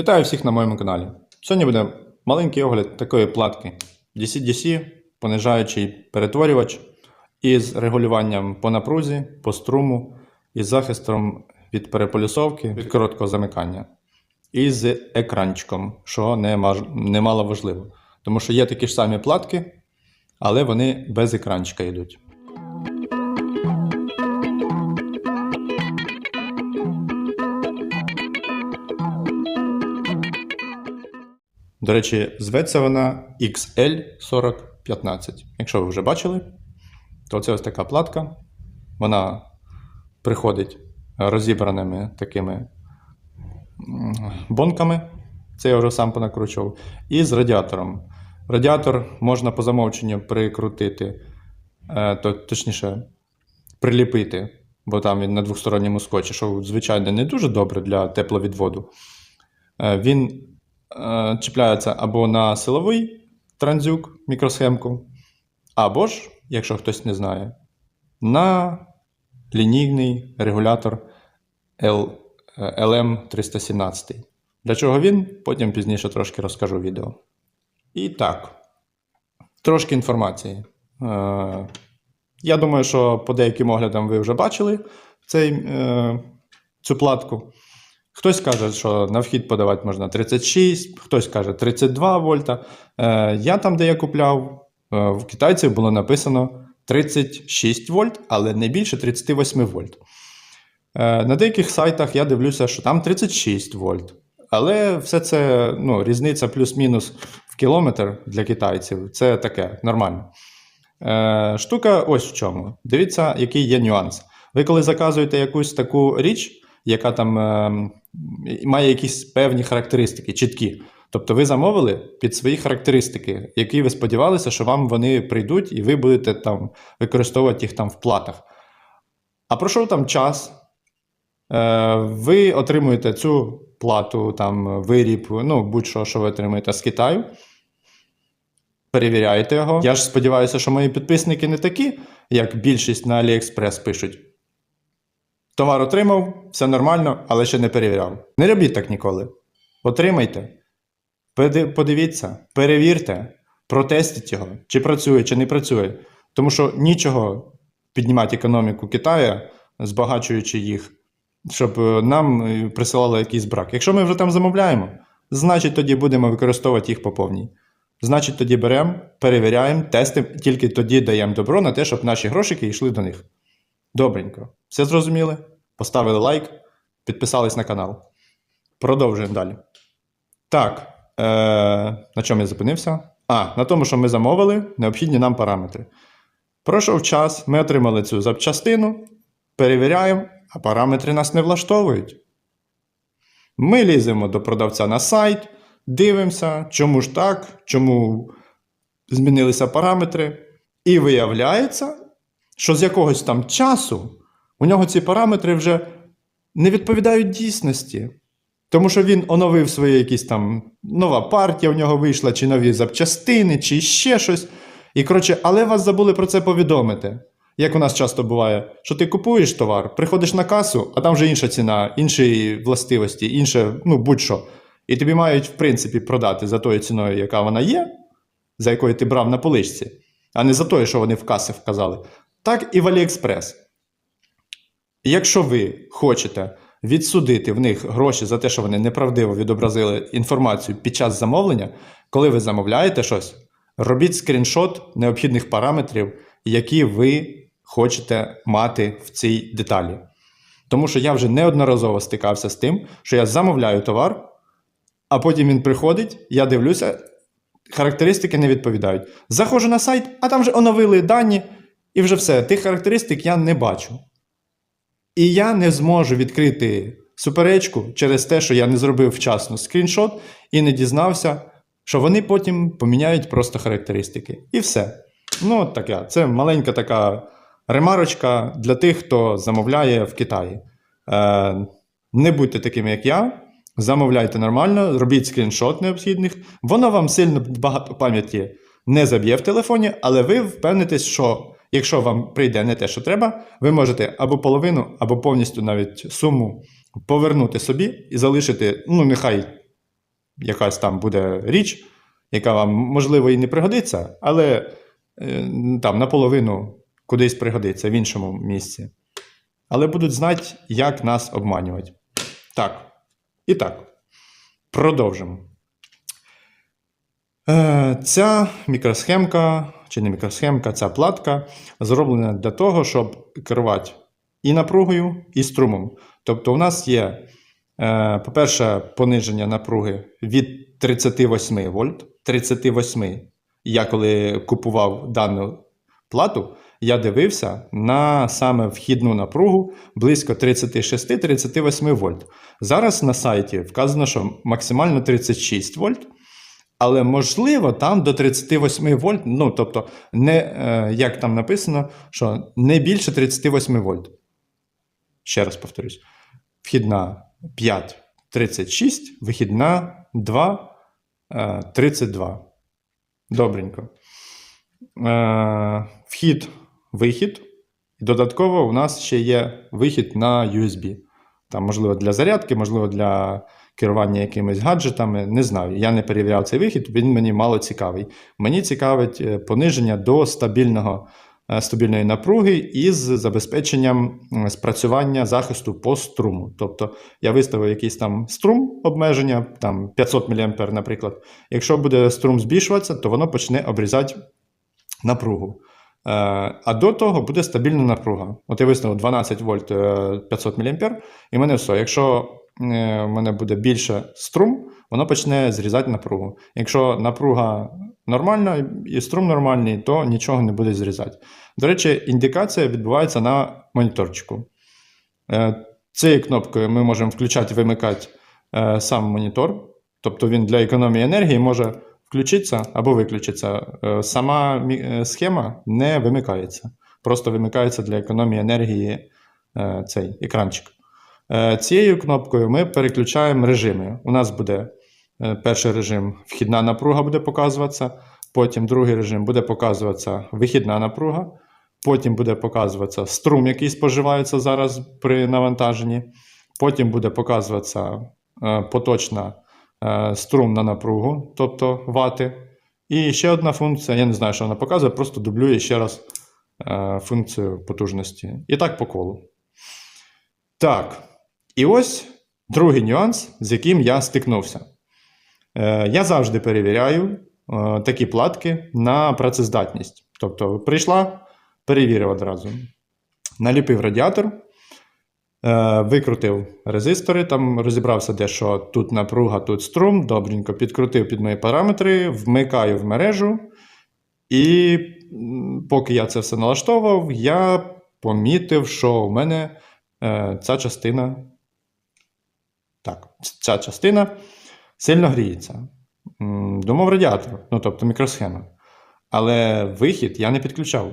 Вітаю всіх на моєму каналі. Сьогодні буде маленький огляд такої платки DC-DC, понижаючий перетворювач із регулюванням по напрузі, по струму, із захистом від переполюсовки, від короткого замикання. І з екранчиком, що не немало важливо. Тому що є такі ж самі платки, але вони без екранчика йдуть. До речі, зветься вона XL4015. Якщо ви вже бачили, то це ось така платка. Вона приходить розібраними такими бонками. Це я вже сам понакручував. І з радіатором. Радіатор можна по замовченню прикрутити, е, то, точніше, приліпити, бо там він на двосторонньому скотчі, що, звичайно, не дуже добре для тепловідводу. Е, Він е, чіпляється або на силовий транзюк, мікросхемку, або ж, якщо хтось не знає, на лінійний регулятор е, LM317. Для чого він? Потім пізніше трошки розкажу відео. І так, трошки інформації. Е, я думаю, що по деяким оглядам ви вже бачили цей, е, цю платку. Хтось каже, що на вхід подавати можна 36, хтось каже 32 вольта. Е, я там, де я купляв, е, в китайців було написано 36 вольт, але не більше 38 вольт. Е, на деяких сайтах я дивлюся, що там 36 вольт. Але все це ну, різниця плюс-мінус в кілометр для китайців. Це таке нормально. Штука ось в чому. Дивіться, який є нюанс. Ви коли заказуєте якусь таку річ, яка там е, має якісь певні характеристики, чіткі. Тобто ви замовили під свої характеристики, які ви сподівалися, що вам вони прийдуть, і ви будете там використовувати їх там в платах. А пройшов там час, е, ви отримуєте цю плату, там виріб, ну будь-що, що ви отримуєте з Китаю. Перевіряєте його. Я ж сподіваюся, що мої підписники не такі, як більшість на AliExpress пишуть. Товар отримав, все нормально, але ще не перевіряв. Не робіть так ніколи. Отримайте, подивіться, перевірте, протестіть його, чи працює, чи не працює. Тому що нічого піднімати економіку Китаю, збагачуючи їх, щоб е, нам е, присилали якийсь брак. Якщо ми вже там замовляємо, значить тоді будемо використовувати їх по повній. Значить, тоді беремо, перевіряємо, тестимо, тільки тоді даємо добро на те, щоб наші грошики йшли до них. Добренько. Все зрозуміли? Поставили лайк, підписались на канал. Продовжуємо далі. Так, е, на чому я зупинився? А, на тому, що ми замовили необхідні нам параметри. Пройшов час, ми отримали цю запчастину, перевіряємо, а параметри нас не влаштовують. Ми ліземо до продавця на сайт, дивимося, чому ж так, чому змінилися параметри. І виявляється, що з якогось там часу у нього ці параметри вже не відповідають дійсності. Тому що він оновив свої якісь там нова партія, у нього вийшла, чи нові запчастини, чи ще щось. І коротше, але вас забули про це повідомити. Як у нас часто буває, що ти купуєш товар, приходиш на касу, а там вже інша ціна, інші властивості, інше, ну будь-що. І тобі мають, в принципі, продати за тою ціною, яка вона є, за якою ти брав на поличці, а не за тою, що вони в каси вказали. Так і в Аліекспрес. Якщо ви хочете відсудити в них гроші за те, що вони неправдиво відобразили інформацію під час замовлення, коли ви замовляєте щось, робіть скріншот необхідних параметрів, які ви хочете мати в цій деталі. Тому що я вже неодноразово стикався з тим, що я замовляю товар, а потім він приходить, я дивлюся, характеристики не відповідають. Заходжу на сайт, а там вже оновили дані, і вже все. Тих характеристик я не бачу. І я не зможу відкрити суперечку через те, що я не зробив вчасно скріншот і не дізнався, що вони потім поміняють просто характеристики. І все. Ну, от таке. Це маленька така ремарочка для тих, хто замовляє в Китаї. Е, не будьте такими, як я. Замовляйте нормально, робіть скріншот необхідних. Воно вам сильно багато пам'яті не заб'є в телефоні, але ви впевнитесь, що якщо вам прийде не те, що треба, ви можете або половину, або повністю навіть суму повернути собі і залишити, ну, нехай якась там буде річ, яка вам, можливо, і не пригодиться, але е, там наполовину кудись пригодиться в іншому місці. Але будуть знати, як нас обманювати. Так. І так. Продовжимо. Е, Ця мікросхемка, чи не мікросхемка, ця платка зроблена для того, щоб керувати і напругою, і струмом. Тобто, у нас є, е, по-перше, пониження напруги від 38 вольт. 38. Я коли купував дану плату, я дивився на саме вхідну напругу близько 36-38 вольт. Зараз на сайті вказано, що максимально 36 вольт. Але можливо, там до 38 вольт, ну тобто, не, е, як там написано, що не більше 38 вольт. Ще раз повторюсь: вхідна 5,36, вихідна 2,32. Добренько. Е, вхід, вихід. Додатково у нас ще є вихід на USB. Там, можливо, для зарядки, можливо, для керування якимись гаджетами. Не знаю. Я не перевіряв цей вихід, він мені мало цікавий. Мені цікавить е, пониження до стабільного, е, стабільної напруги із забезпеченням спрацювання захисту по струму. Тобто я виставив якийсь там струм обмеження, там 500 мА, наприклад. Якщо буде струм збільшуватися, то воно почне обрізати напругу. Е, А до того буде стабільна напруга. От я виставив 12 вольт е, 500 мА, і мене все. Якщо в мене буде більше струм, воно почне зрізати напругу. Якщо напруга нормальна і струм нормальний, то нічого не буде зрізати. До речі, індикація відбувається на моніторчику. Е, Цією кнопкою ми можемо включати вимикати е, сам монітор. Тобто він для економії енергії може включитися або виключитися. Е, Сама е, схема не вимикається. Просто вимикається для економії енергії е, цей екранчик. Е, Цією кнопкою ми переключаємо режими. У нас буде е, перший режим вхідна напруга буде показуватися, потім другий режим буде показуватися вихідна напруга, потім буде показуватися струм, який споживається зараз при навантаженні, потім буде показуватися е, поточна струм на напругу, тобто вати. І ще одна функція, я не знаю, що вона показує, просто дублює ще раз функцію потужності. І так по колу. Так. І ось другий нюанс, з яким я стикнувся. Е, я завжди перевіряю е, такі платки на працездатність. Тобто, прийшла, перевірив одразу. Наліпив радіатор, е, викрутив резистори, там розібрався, де що тут напруга, тут струм. Добренько підкрутив під мої параметри, вмикаю в мережу. І поки я це все налаштовував, я помітив, що в мене ця частина. Так, ця частина сильно гріється. Думав радіатор, ну тобто мікросхема. Але вихід я не підключав.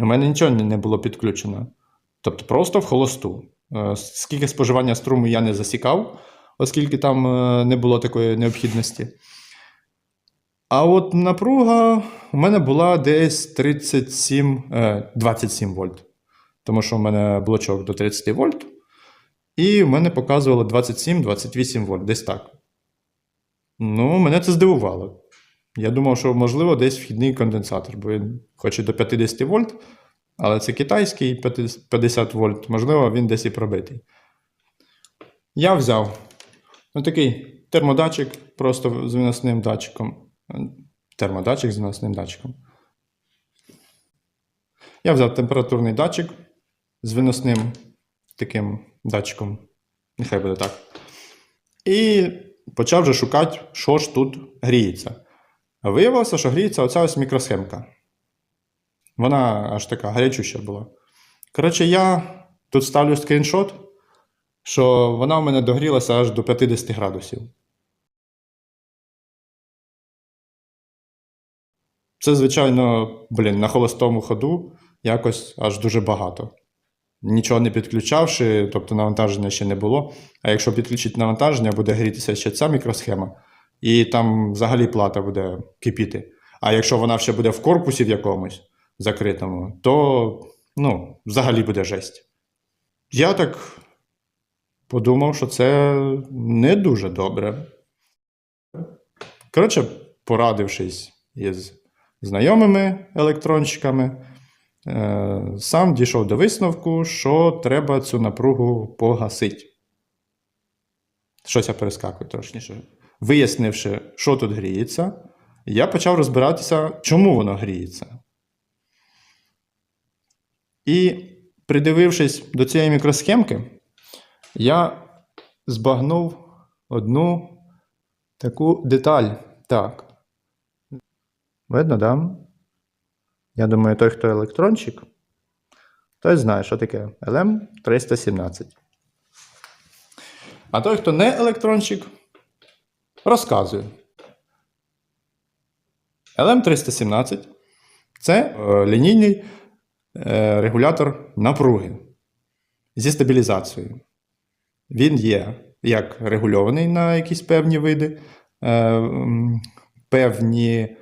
У мене нічого не було підключено. Тобто просто в холосту. Е, Скільки споживання струму я не засікав, оскільки там е, не було такої необхідності. А от напруга у мене була десь 37, е, 27 вольт. Тому що у мене блочок до 30 вольт. І в мене показувало 27-28 вольт, десь так. Ну, мене це здивувало. Я думав, що, можливо, десь вхідний конденсатор, бо він хоче до 50 вольт, але це китайський 50 вольт, можливо, він десь і пробитий. Я взяв ну, такий термодатчик просто з виносним датчиком. Термодатчик з виносним датчиком. Я взяв температурний датчик з виносним таким датчиком. Нехай буде так. І почав вже шукати, що ж тут гріється. Виявилося, що гріється оця ось мікросхемка. Вона аж така гарячуща була. Коротше, я тут ставлю скріншот, що вона в мене догрілася аж до 50 градусів. Це, звичайно, блін, на холостому ходу якось аж дуже багато. Нічого не підключавши, тобто навантаження ще не було. А якщо підключити навантаження, буде грітися ще ця мікросхема, і там взагалі плата буде кипіти. А якщо вона ще буде в корпусі в якомусь закритому, то ну, взагалі буде жесть. Я так подумав, що це не дуже добре. Коротше, порадившись із знайомими електронщиками, сам дійшов до висновку, що треба цю напругу погасити. Щось я перескакую трошніше. Вияснивши, що тут гріється, я почав розбиратися, чому воно гріється. І придивившись до цієї мікросхемки, я збагнув одну таку деталь. Так. Видно, да? Я думаю, той, хто електрончик, той знає, що таке LM317. А той, хто не електрончик, розказує. LM317 це е, лінійний е, регулятор напруги зі стабілізацією. Він є як регульований на якісь певні види, е, певні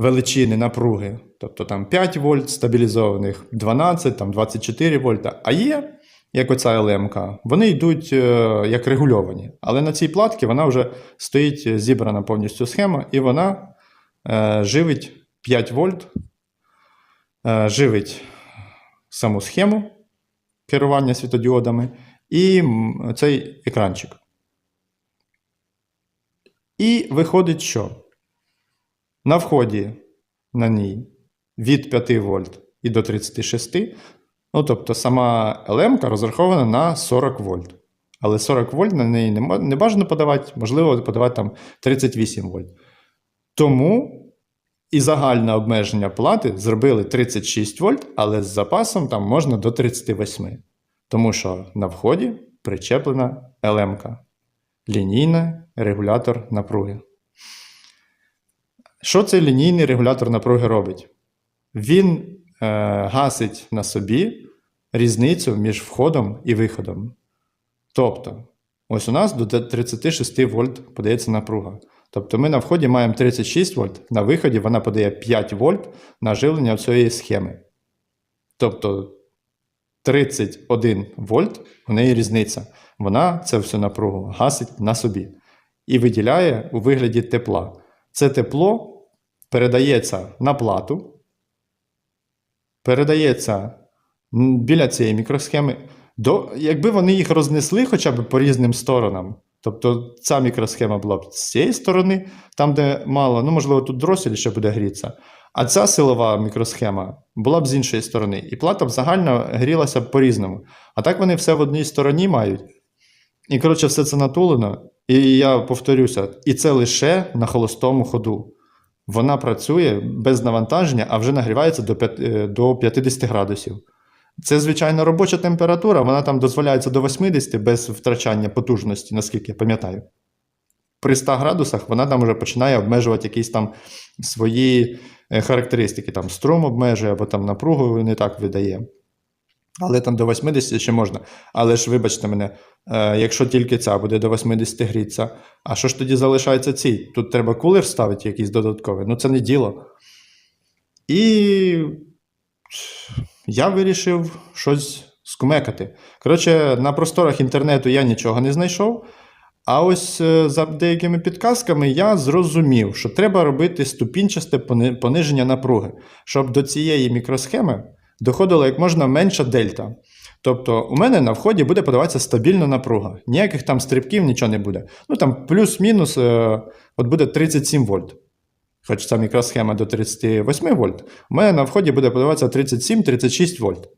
величини напруги, тобто там 5 вольт стабілізованих, 12, там 24 вольта. А є, як оця ЛМК, вони йдуть е, як регульовані. Але на цій платці вона вже стоїть е, зібрана повністю схема, і вона е, живить 5 вольт, живить саму схему керування світодіодами і цей екранчик. І виходить, що на вході на ній від 5 вольт і до 36, ну тобто сама LM розрахована на 40 вольт. Але 40 вольт на неї не, бажано подавати, можливо, подавати там 38 вольт. Тому і загальне обмеження плати зробили 36 вольт, але з запасом там можна до 38. Тому що на вході причеплена LM. Лінійний регулятор напруги. Що цей лінійний регулятор напруги робить? Він е, гасить на собі різницю між входом і виходом. Тобто, ось у нас до 36 вольт подається напруга. Тобто ми на вході маємо 36 вольт, на виході вона подає 5 вольт на живлення цієї схеми. Тобто 31 вольт у неї різниця. Вона це всю напругу гасить на собі і виділяє у вигляді тепла. Це тепло передається на плату, передається біля цієї мікросхеми. До, якби вони їх рознесли хоча б по різним сторонам, тобто ця мікросхема була б з цієї сторони, там, де мало, ну, можливо, тут дросель ще буде грітися, а ця силова мікросхема була б з іншої сторони, і плата б загально грілася б по-різному. А так вони все в одній стороні мають. І, коротше, все це натулено. І я повторюся, і це лише на холостому ходу. Вона працює без навантаження, а вже нагрівається до п'ят- е, до 50 градусів. Це, звичайно, робоча температура, вона там дозволяється до 80 без втрачання потужності, наскільки я пам'ятаю. При 100 градусах вона там вже починає обмежувати якісь там свої е, характеристики. Там струм обмежує або там напругу не так видає. Але там до 80 ще можна. Але ж, вибачте мене, е, якщо тільки ця буде до 80 гріться, а що ж тоді залишається цій? Тут треба кулер ставити якийсь додатковий. Ну це не діло. І я вирішив щось скумекати. Коротше, на просторах інтернету я нічого не знайшов. А ось е, за деякими підказками я зрозумів, що треба робити ступінчасте пониження напруги, щоб до цієї мікросхеми доходило як можна менша дельта. Тобто, у мене на вході буде подаватися стабільна напруга. Ніяких там стрибків, нічого не буде. Ну там плюс-мінус е, от буде 37 вольт. Хоч ця мікросхема до 38 вольт, у мене на вході буде подаватися 37-36 вольт.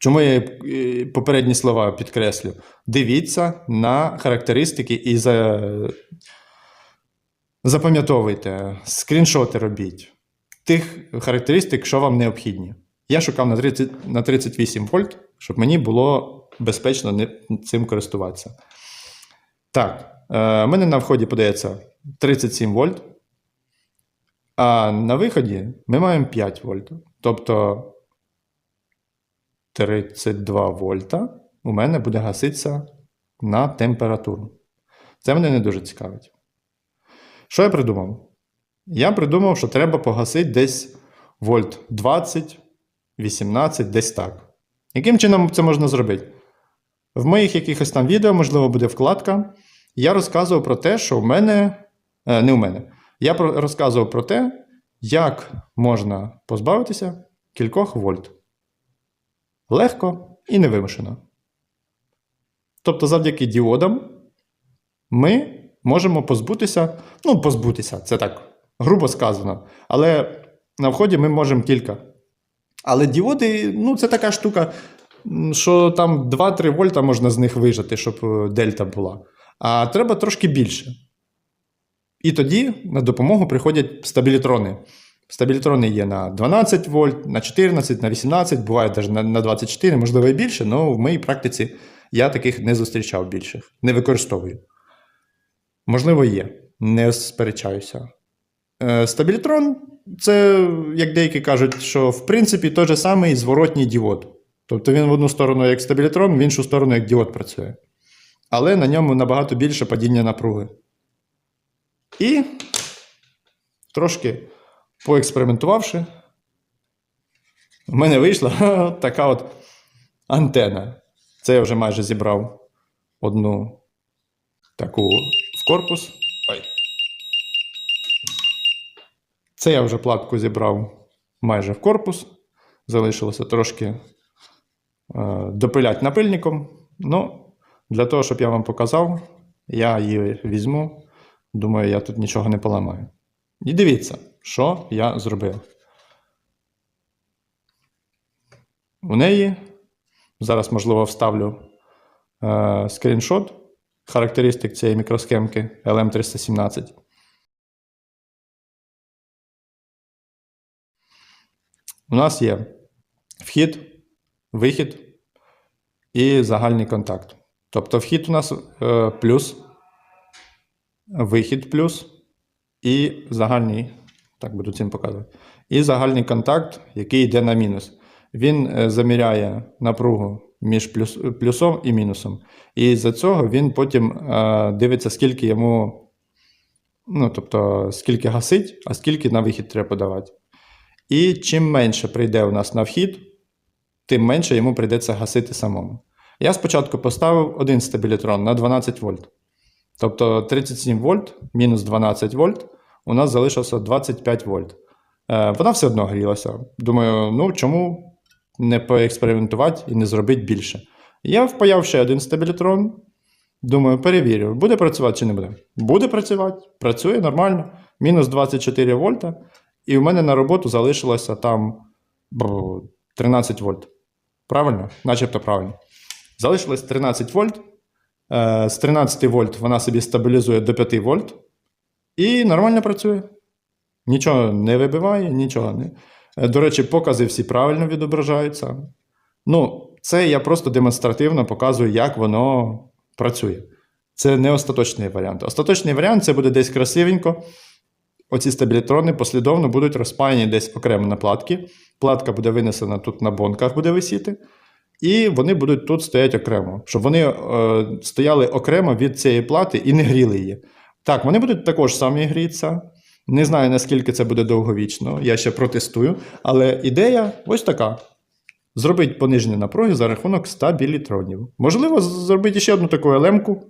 Чому я е, попередні слова підкреслю? Дивіться на характеристики і за... запам'ятовуйте, скріншоти робіть тих характеристик, що вам необхідні. Я шукав на, 30, на 38 вольт, щоб мені було безпечно цим користуватися. Так, е, у мене на вході подається 37 вольт, а на виході ми маємо 5 вольт. Тобто 32 вольта у мене буде гаситися на температуру. Це мене не дуже цікавить. Що я придумав? Я придумав, що треба погасити десь вольт 20, 18, десь так. Яким чином це можна зробити? В моїх якихось там відео, можливо, буде вкладка. Я розказував про те, що в мене Е, не у мене. Я розказував про те, як можна позбавитися кількох вольт. Легко і невимушено. Тобто, завдяки діодам ми можемо позбутися, ну, позбутися, це так грубо сказано, але на вході ми можемо кілька. Але діоди, ну, це така штука, що там 2-3 вольта можна з них вижати, щоб е, дельта була. А треба трошки більше. І тоді на допомогу приходять стабілітрони. Стабілітрони є на 12 вольт, на 14, на 18, буває навіть на, на 24, можливо, і більше, але в моїй практиці я таких не зустрічав більших, не використовую. Можливо, є, не сперечаюся. Е, Стабілітрон це, як деякі кажуть, що в принципі той же самий зворотній діод. Тобто він в одну сторону як стабілітрон, в іншу сторону як діод працює. Але на ньому набагато більше падіння напруги. І трошки поекспериментувавши, в мене вийшла така от антена. Це я вже майже зібрав одну таку в корпус. Це я вже платку зібрав майже в корпус. Залишилося трошки е, допиляти напильником. Ну, для того, щоб я вам показав, я її візьму. Думаю, я тут нічого не поламаю. І дивіться, що я зробив. У неї зараз, можливо, вставлю е, скріншот характеристик цієї мікросхемки LM317. У нас є вхід, вихід і загальний контакт. Тобто вхід у нас е, плюс, вихід плюс і загальний, так буду цим показувати, і загальний контакт, який йде на мінус. Він е, заміряє напругу між плюс, плюсом і мінусом. І за цього він потім е, дивиться, скільки йому, ну, тобто, скільки гасить, а скільки на вихід треба подавати. І чим менше прийде у нас на вхід, тим менше йому прийдеться гасити самому. Я спочатку поставив один стабілітрон на 12 вольт. Тобто 37 вольт мінус 12 вольт, у нас залишилося 25 вольт. Е, вона все одно грілася. Думаю, ну чому не поекспериментувати і не зробити більше. Я впаяв ще один стабілітрон. Думаю, перевірю, буде працювати чи не буде. Буде працювати, працює нормально. Мінус 24 вольта. І в мене на роботу залишилося там 13 вольт. Правильно? Начебто правильно. Залишилось 13 вольт. Е, З 13 вольт вона собі стабілізує до 5 вольт. І нормально працює. Нічого не вибиває, нічого не. Е, До речі, покази всі правильно відображаються. Ну, це я просто демонстративно показую, як воно працює. Це не остаточний варіант. Остаточний варіант це буде десь красивенько. Оці стабілітрони послідовно будуть розпаяні десь окремо на платки. Платка буде винесена тут на бонках, буде висіти. І вони будуть тут стояти окремо, щоб вони е, стояли окремо від цієї плати і не гріли її. Так, вони будуть також самі грітися. Не знаю, наскільки це буде довговічно, я ще протестую. Але ідея ось така: зробити пониження напруги за рахунок стабілітронів. Можливо, зробити ще одну таку елемку,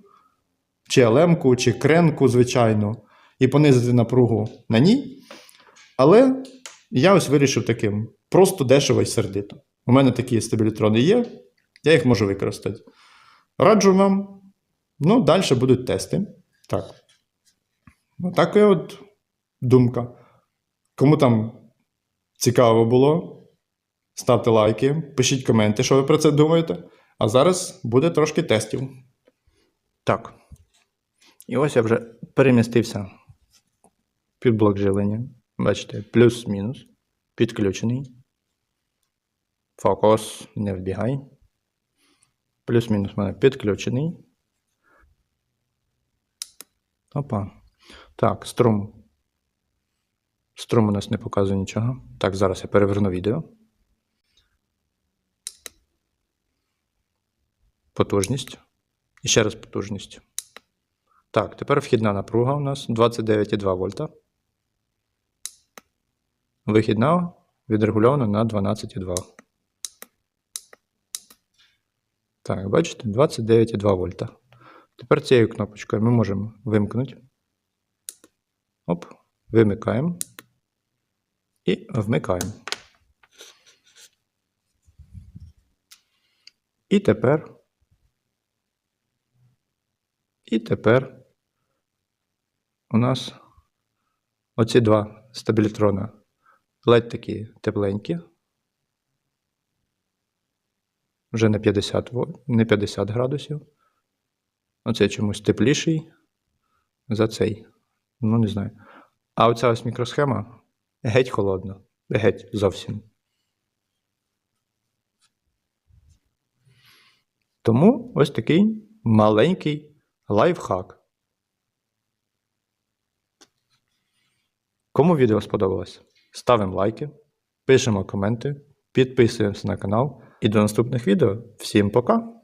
чи елемку, чи кренку, звичайно, і понизити напругу на ній. Але я ось вирішив таким просто дешево і сердито. У мене такі стабілітрони є, я їх можу використати. Раджу вам. Ну, далі будуть тести. Так. Ну, така от думка. Кому там цікаво було, ставте лайки, пишіть коменти, що ви про це думаєте. А зараз буде трошки тестів. Так. І ось я вже перемістився під блок живлення. Бачите, плюс-мінус. Підключений. Фокус, не вбігай. Плюс-мінус в мене підключений. Опа. Так, струм. Струм у нас не показує нічого. Так, зараз я переверну відео. Потужність. І ще раз потужність. Так, тепер вхідна напруга у нас 29,2 вольта. Вихідна відрегульована на 12,2. Так, бачите, 29,2 вольта. Тепер цією кнопочкою ми можемо вимкнути. Оп, вимикаємо і вмикаємо. І тепер. І тепер у нас оці два стабілітрона ледь такі тепленькі. Вже не 50, не 50 градусів. Оцей чомусь тепліший за цей. Ну, не знаю. А оця ось мікросхема геть холодна. Геть зовсім. Тому ось такий маленький лайфхак. Кому відео сподобалось? Ставимо лайки, пишемо коменти, підписуємося на канал. І до наступних відео. Всім пока!